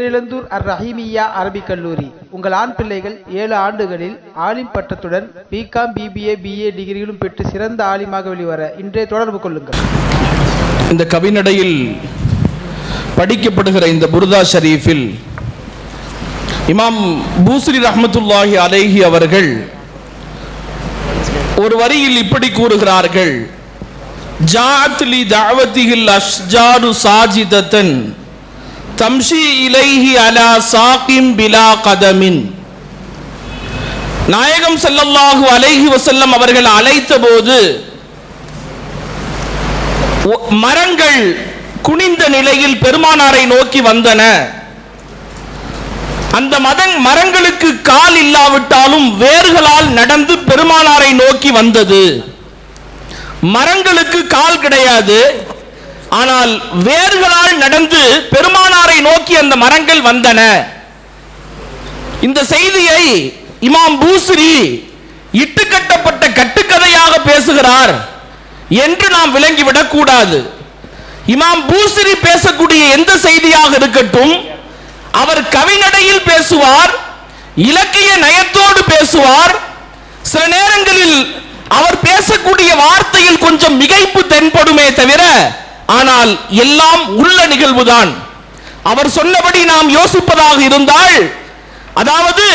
பேரிழந்தூர் அர் ரஹீமியா அரபிக் கல்லூரி. உங்கள் ஆண் பிள்ளைகள் ஏழு ஆண்டுகளில் ஆலிம் பட்டத்துடன் பிகாம் பிபிஏ பிஏ டிகிரிகளும் பெற்று சிறந்த ஆலிமாக வெளிவர இன்றே தொடர்பு கொள்ளுங்கள். இந்த கவிநடையில் படிக்கப்படுகிற இந்த புர்தா ஷரீஃபில் இமாம் பூஸ்ரி ரஹமத்துல்லாஹி அலேஹி அவர்கள் ஒரு வரியில் இப்படி கூறுகிறார்கள் ஜாத்லி லி அஷ்ஜாரு சாஜிதத்தன் தம்ஷி இலைஹி அலா சாகிம் பிலா கதமின் நாயகம் செல்லல்லாஹு அலைஹி வசல்லம் அவர்கள் அழைத்த போது மரங்கள் குனிந்த நிலையில் பெருமானாரை நோக்கி வந்தன. அந்த மதங் மரங்களுக்கு கால் இல்லாவிட்டாலும் வேர்களால் நடந்து பெருமானாரை நோக்கி வந்தது. மரங்களுக்கு கால் கிடையாது ஆனால் வேர்களால் நடந்து பெருமான நோக்கி அந்த மரங்கள் வந்தன. இந்த செய்தியை இமாம் பூஸ்ரி இட்டுக்கட்டப்பட்ட கட்டுக்கதையாக பேசுகிறார் என்று நாம் விளங்கிவிடக் கூடாது. இமாம் பூஸ்ரி பேசக்கூடிய எந்த செய்தியாக இருக்கட்டும் அவர் கவிநடையில் பேசுவார் இலக்கிய நயத்தோடு பேசுவார். சில நேரங்களில் அவர் பேசக்கூடிய வார்த்தையில் கொஞ்சம் மிகைப்பு தென்படுமே தவிர ஆனால் எல்லாம் உள்ள நிகழ்வுதான். அவர் சொன்னபடி நாம் யோசிப்பதாக இருந்தால் அதாவது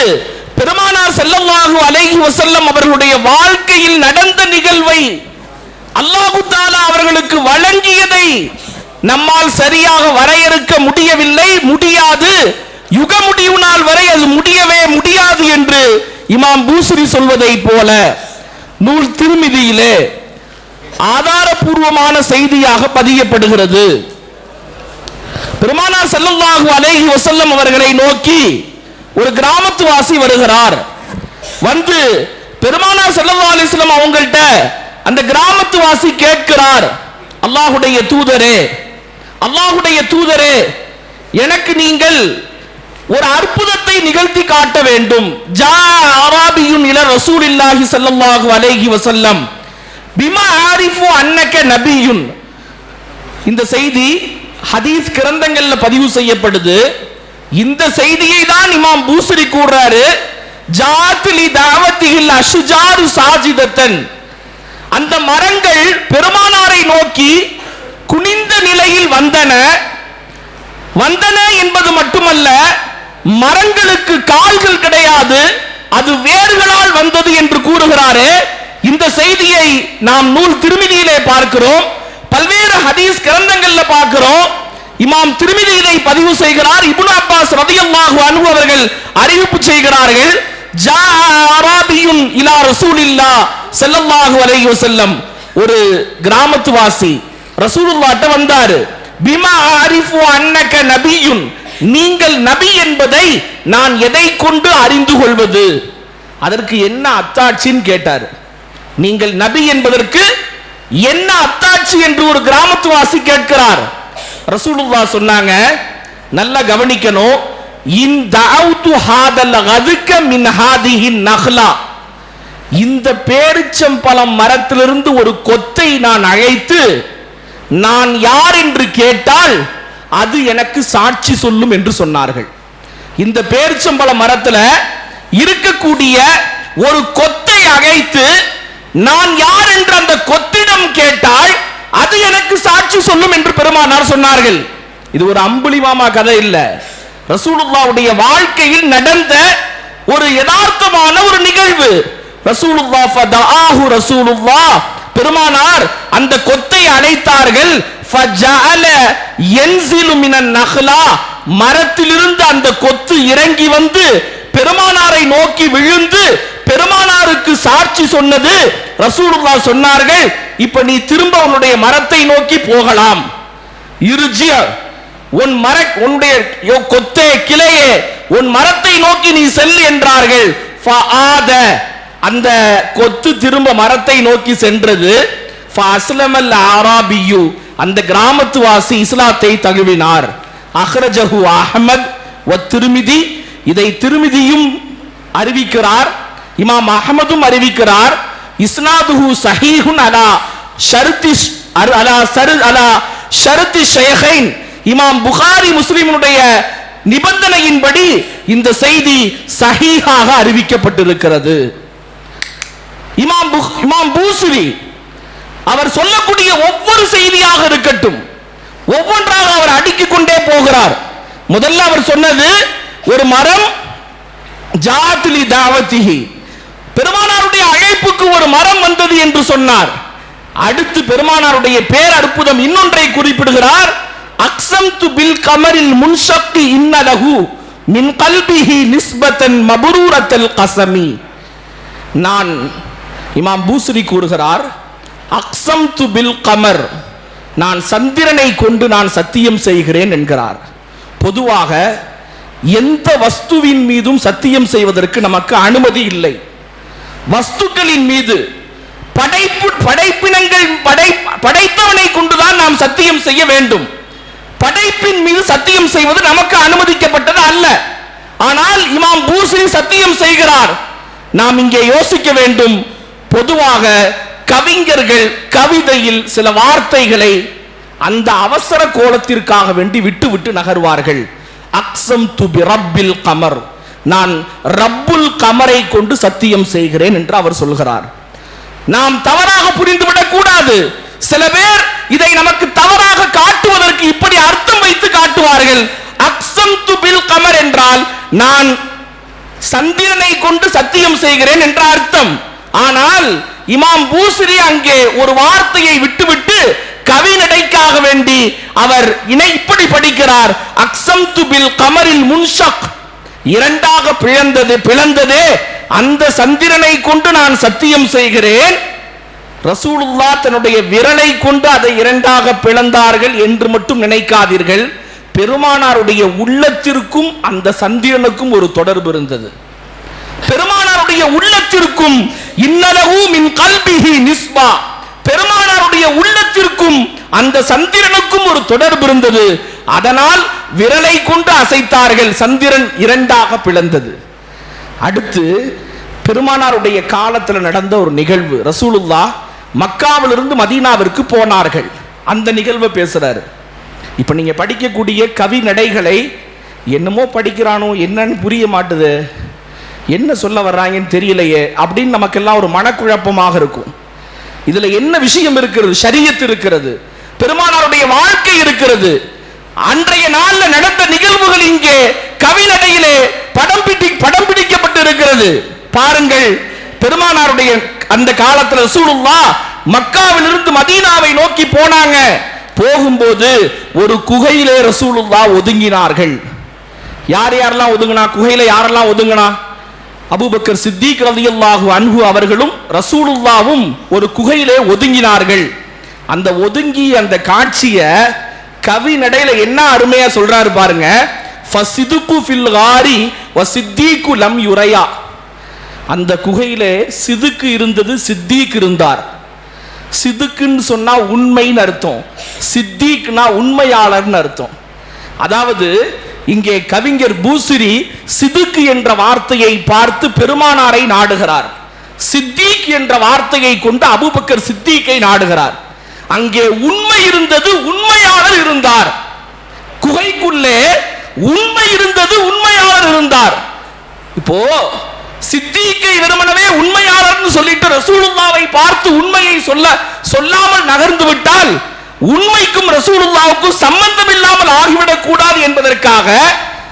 பெருமானார் ஸல்லல்லாஹு அலைஹி வசல்லம் அவர்களுடைய வாழ்க்கையில் நடந்த நிகழ்வை அல்லாஹு தாலா அவர்களுக்கு வழங்கியதை நம்மால் சரியாக வரையறுக்க முடியவில்லை. முடியாது. யுக முடிவு நாள் வரை அது முடியவே முடியாது என்று இமாம் பூசுரி சொல்வதை போல நூல் திருமிதியிலே ஆதாரபூர்வமான செய்தியாக பதியப்படுகிறது. பெருமானார் செல்லல்லாஹு அலேஹி வசல்லம் அவர்களை நோக்கி ஒரு கிராமத்து வாசி வருகிறார். வந்து பெருமானார் செல்லல்லா அலிஸ்லம் அவங்கள்ட்ட அந்த கிராமத்து வாசி கேட்கிறார். அல்லாஹுடைய தூதரே அல்லாஹுடைய தூதரே எனக்கு நீங்கள் ஒரு அற்புதத்தை நிகழ்த்தி காட்ட வேண்டும். ஜா அராபியும் இல ரசூலில்லாஹி ஸல்லல்லாஹு அலேஹி வசல்லம் பிமா ஆரிஃபு அன்னக நபியுன். இந்த செய்தி ஹதீஸ் கிரந்தங்கள்ல பதிவு செய்யப்படுது. இந்த செய்தியை தான் இமாம் பூசரி கூடுறாரு ஜாத்லி தாவத்தியில் அஷுஜாரு சாஜிதத்தன். அந்த மரங்கள் பெருமானாரை நோக்கி குனிந்த நிலையில் வந்தன. வந்தன என்பது மட்டுமல்ல மரங்களுக்கு கால்கள் கிடையாது அது வேர்களால் வந்தது என்று கூறுகிறாரே. இந்த செய்தியை நாம் நூல் திருமிதியிலே பார்க்கிறோம். ஹதீஸ் கிரந்தங்கள்ல பார்க்கிறோம். இமாம் திருமிதி இதை பதிவு செய்கிறார். இப்னு அப்பாஸ் ரதியல்லாஹு அன்ஹு அவர்கள் அறிவிப்பு செய்கிறார்கள். ஜா அராபியுன் இலா ரசூலில்லா ஸல்லல்லாஹு அலைஹி வஸல்லம். ஒரு கிராமத்து வாசி ரசூலுல்லாஹ்ட்ட வந்தாரு. பிமா ஆரிஃபு அன்னக நபியுன். நீங்கள் நபி என்பதை நான் எதை கொண்டு அறிந்து கொள்வது? அதற்கு என்ன அத்தாட்சின்னு கேட்டார். நீங்கள் நபி என்பதற்கு என்ன அத்தாட்சி என்று ஒரு கிராமத்து வாசி கேட்கிறார். ரசூலுல்லா சொன்னாங்க நல்லா கவனிக்கணும். இந்த தஅவுது கதுக்க மின் ஹாதிஹின் நஹ்லா. இந்த பேரிச்சம்பழம் மரத்திலிருந்து ஒரு கொத்தை நான் அழைத்து நான் யார் என்று கேட்டால் அது எனக்கு சாட்சி சொல்லும் என்று சொன்னார்கள். இந்த பேரிச்சம்பழ மரத்தில் இருக்கக்கூடிய ஒரு கொத்தை அழைத்து நான் யார் என்று அந்த கொத்திடம் கேட்டால் அது எனக்கு சாட்சி சொல்லும் என்று பெருமானார் சொன்னார்கள். இது ஒரு அம்புலிமாமா கதை இல்ல. ரசூலுல்லாவுடைய வாழ்க்கையில் நடந்த ஒரு யதார்த்தமான ஒரு நிகழ்வு. ரசூலுல்லா ஃபதஆஹு ரசூலுல்லா. பெருமானார் அந்த கொத்தை அழைத்தார்கள் ஃபஜஅல யன்சிலு மினன் நஹ்லா. மரத்திலிருந்து அந்த கொத்து இறங்கி வந்து பெருமானாரை நோக்கி விழுந்து பெருமானாருக்கு சாட்சி சொன்னது. ரசூலுல்லா சொன்னார்கள் இப்ப நீ திரும்ப உன்னுடைய மரத்தை நோக்கி போகலாம். இருஜிய உன் மர உன்னுடைய யோ- கொத்தே கிளையே உன் மரத்தை நோக்கி நீ செல் என்றார்கள். ஃபஆத அந்த கொத்து திரும்ப மரத்தை நோக்கி சென்றது. ஃபஅஸ்லமல் ஆராபியு அந்த கிராமத்து வாசி இஸ்லாத்தை தழுவினார். அஹ்ரஜஹு அஹ்மத் வ திருமிதி இதை திருமிதியும் அறிவிக்கிறார் இமாம் அஹமதும் அறிவிக்கிறார். இஸ்னாதுஹு சஹீஹுன் அலா ஷருத்தி அலா சரு அலா ஷருத்தி ஷேஹைன். இமாம் புகாரி முஸ்லிமுடைய நிபந்தனையின்படி இந்த செய்தி சஹீஹாக அறிவிக்கப்பட்டிருக்கிறது. இமாம் இமாம் பூசுரி அவர் சொல்லக்கூடிய ஒவ்வொரு செய்தியாக இருக்கட்டும் ஒவ்வொன்றாக அவர் அடுக்கிக் கொண்டே போகிறார். முதல்ல அவர் சொன்னது ஒரு மரம் ஜாத்லி தாவத்திஹி. பெருமான அழைப்புக்கு ஒரு மரம் வந்தது என்று சொன்னார். அடுத்து பெருமானாருடைய பேர் அற்புதம் இன்னொன்றை குறிப்பிடுகிறார். அக்ஸம் து பில் கமரில் முன்சக்தி இன்னலகு மின் கல்பிஹி நிஸ்பத்தன் மபுரூரத்தல் கசமி. நான் இமாம் பூசரி கூறுகிறார் அக்ஸம் து பில் கமர் நான் சந்திரனை கொண்டு நான் சத்தியம் செய்கிறேன் என்கிறார். பொதுவாக எந்த வஸ்துவின் மீதும் சத்தியம் செய்வதற்கு நமக்கு அனுமதி இல்லை. வஸ்துக்களின் மீது படைப்பு படைப்பினங்கள் படை படைத்தவனை கொண்டுதான் நாம் சத்தியம் செய்ய வேண்டும். படைப்பின் மீது சத்தியம் செய்வது நமக்கு அனுமதிக்கப்பட்டது அல்ல. ஆனால் இமாம் பூசரி சத்தியம் செய்கிறார். நாம் இங்கே யோசிக்க வேண்டும். பொதுவாக கவிஞர்கள் கவிதையில் சில வார்த்தைகளை அந்த அவசர கோலத்திற்காக வேண்டி விட்டு விட்டு நகர்வார்கள் அக்ஸம் துபி ரப்பில் கமர். நான் ரப் கமரை கொண்டு சத்தியம் செய்கிறேன் என்று அவர் சொல்கிறார். நாம் தவறாக புரிந்துவிடக் கூடாது. சில பேர் இதை நமக்கு தவறாக காட்டுவதற்கு இப்படி அர்த்தம் வைத்து காட்டுவார்கள். அக்சம் துபில் கமர் என்றால் நான் சந்திரனை கொண்டு சத்தியம் செய்கிறேன் என்ற அர்த்தம். ஆனால் இமாம் பூசிரி அங்கே ஒரு வார்த்தையை விட்டுவிட்டு கவிநடைக்காக வேண்டி அவர் இணை இப்படி படிக்கிறார். அக்சம் துபில் கமரில் முன்ஷக் இரண்டாக பிளந்தது பிளந்ததே அந்த சந்திரனை கொண்டு நான் சத்தியம் செய்கிறேன். ரசூலுல்லா தன்னுடைய விரலை கொண்டு அதை இரண்டாக பிளந்தார்கள் என்று மட்டும் நினைக்காதீர்கள். பெருமானாருடைய உள்ளத்திற்கும் அந்த சந்திரனுக்கும் ஒரு தொடர்பு இருந்தது. பெருமானாருடைய உள்ளத்திற்கும் இன்னலகு மின் கல்பிஹி நிஸ்பா. பெருமானாருடைய உள்ளத்திற்கும் அந்த சந்திரனுக்கும் ஒரு தொடர்பு இருந்தது. அதனால் விரலை கொண்டு அசைத்தார்கள். சந்திரன் இரண்டாக பிளந்தது. அடுத்து பெருமானாருடைய காலத்தில் நடந்த ஒரு நிகழ்வு. ரசூலுல்லா மக்காவிலிருந்து மதீனாவிற்கு போனார்கள். அந்த நிகழ்வை பேசுறாரு. இப்ப நீங்க படிக்கக்கூடிய கவி நடைகளை என்னமோ படிக்கிறானோ என்னன்னு புரிய மாட்டுது. என்ன சொல்ல வர்றாங்கன்னு தெரியலையே அப்படின்னு நமக்கெல்லாம் ஒரு மனக்குழப்பமாக இருக்கும். இதுல என்ன விஷயம் இருக்கிறது? சரியத்து இருக்கிறது. பெருமானாருடைய வாழ்க்கை இருக்கிறது. அன்றைய நாள்ல நடந்த நிகழ்வுகள் இங்கே கவிநடையிலே படம் பிடி படம் பிடிக்கப்பட்டு இருக்கிறது பாருங்கள் பெருமானாருடைய அந்த காலத்துல ரசூலுல்லா மக்காவிலிருந்து மதீனாவை நோக்கி போனாங்க. போகும்போது ஒரு குகையிலே ரசூலுல்லா ஒதுங்கினார்கள். யார் யாரெல்லாம் ஒதுங்கினா? குகையில யாரெல்லாம் ஒதுங்கினா? அபூபக்கர் சித்திக் ரலியல்லாஹு அன்ஹு அவர்களும் ரசூலுல்லாவும் ஒரு குகையிலே ஒதுங்கினார்கள். அந்த ஒதுங்கி அந்த காட்சியை கவி நடையில என்ன அருமையா சொல்றாரு பாருங்க. ஃபசிதுகு ஃபில் காரி வ சித்தீக்கு லம் யுரையா. அந்த குகையிலே சிதுக்கு இருந்தது சித்தீக் இருந்தார். சிதுக்குன்னு சொன்னா உண்மைன்னு அர்த்தம். சித்திக்னா உண்மையாளர்னு அர்த்தம். அதாவது இங்கே கவிஞர் பூசிரி சிதுக்கு என்ற வார்த்தையை பார்த்து பெருமானாரை நாடுகிறார். சித்தீக் என்ற வார்த்தையை கொண்டு அபுபக்கர் சித்திக்கை நாடுகிறார். அங்கே உண்மை இருந்தது உண்மையாளர் இருந்தார். குகைக்குள்ளே உண்மை இருந்தது உண்மையாளர் இருந்தார். இப்போ சித்திக்கை வெறுமனவே உண்மையாளர்னு சொல்லிட்டு ரசூலுல்லாவை பார்த்து உண்மையை சொல்ல சொல்லாமல் நகர்ந்து விட்டால் உண்மைக்கும் ரசூலுல்லாவுக்கும் சம்பந்தம் இல்லாமல் ஆகிவிடக் கூடாது என்பதற்காக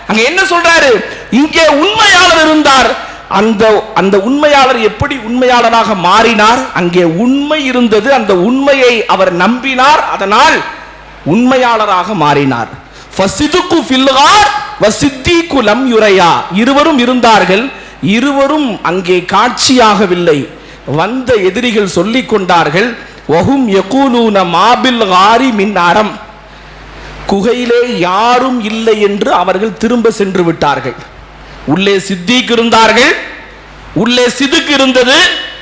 அங்க என்ன சொல்றாரு? இங்கே உண்மையாளர் இருந்தார். அந்த அந்த உண்மையாளர் எப்படி உண்மையாளராக மாறினார்? அங்கே உண்மை இருந்தது அந்த உண்மையை அவர் நம்பினார் அதனால் உண்மையாளராக மாறினார். ஃபசிதுக்கு ஃபில்கார் வசித்தீக்கு லம் யுரையா. இருவரும் இருந்தார்கள் இருவரும் அங்கே காட்சியாகவில்லை. வந்த எதிரிகள் சொல்லிக் கொண்டார்கள் வஹும் யகூலூன மாபில் ஹாரி மின் அறம். குகையிலே யாரும் இல்லை என்று அவர்கள் திரும்ப சென்று விட்டார்கள். உள்ளே சித்திக் இருந்தார்கள். உள்ளே சிதுக்கு இருந்தது.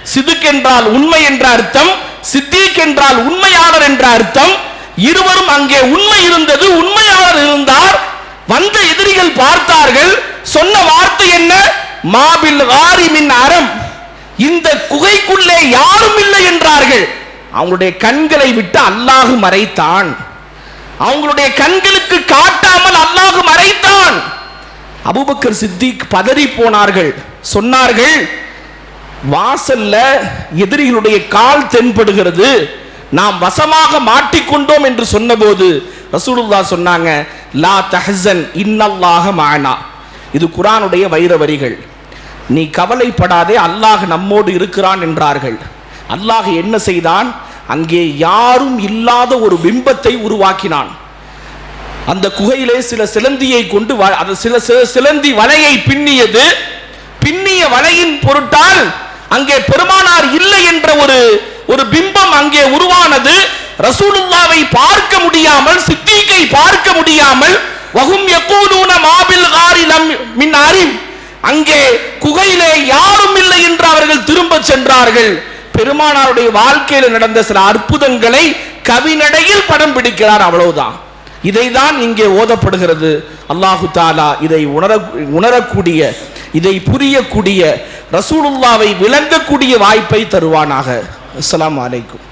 சிதுக் என்றால் உண்மை என்ற அர்த்தம். சித்திக் என்றால் உண்மையாளர் என்ற அர்த்தம். இருவரும் அங்கே உண்மை இருந்தது. உண்மையாளர் இருந்தார். வந்த எதிரிகள் பார்த்தார்கள். சொன்ன வார்த்தை என்ன? மாபில் ஆரிமின் அறம். இந்த குகைக்குள்ளே யாரும் இல்லை என்றார்கள். அவங்களுடைய கண்களை விட்டு அல்லாஹு மறைத்தான். அவங்களுடைய கண்களுக்கு காட்டாமல் அல்லாஹு மறைத்தான். அபூபக்கர் சித்திக் பதறி போனார்கள். சொன்னார்கள் வாசல்ல எதிரிகளுடைய கால் தென்படுகிறது. நாம் வசமாக மாட்டிக்கொண்டோம் என்று சொன்னபோது ரசூலுல்லா சொன்னாங்க லா தஹசன் இன்னல்லாஹ மானா. இது குரானுடைய வைர வரிகள். நீ கவலைப்படாதே அல்லாஹ் நம்மோடு இருக்கிறான் என்றார்கள். அல்லாஹ் என்ன செய்தான்? அங்கே யாரும் இல்லாத ஒரு பிம்பத்தை உருவாக்கினான். அந்த குகையிலே சில சிலந்தியை கொண்டு அந்த சில சில சிலந்தி வலையை பின்னியது. பின்னிய வலையின் பொருட்டால் அங்கே பெருமானார் இல்லை என்ற ஒரு ஒரு பிம்பம் அங்கே உருவானது. ரசூலுல்லாவை பார்க்க முடியாமல் சித்திகை பார்க்க முடியாமல் வகும் யகூலூன மாபில் காரி லம் மின் அரிம். அங்கே குகையிலே யாரும் இல்லை என்று அவர்கள் திரும்ப சென்றார்கள். பெருமானாருடைய வாழ்க்கையில் நடந்த சில அற்புதங்களை கவிநடையில் படம் பிடிக்கிறார் அவ்வளவுதான். இதைதான் இங்கே ஓதப்படுகிறது. அல்லாஹு தாலா இதை உணர உணரக்கூடிய இதை புரியக்கூடிய ரசூலுல்லாவை விளங்கக்கூடிய வாய்ப்பை தருவானாக. அஸ்லாம் அலைக்கும்.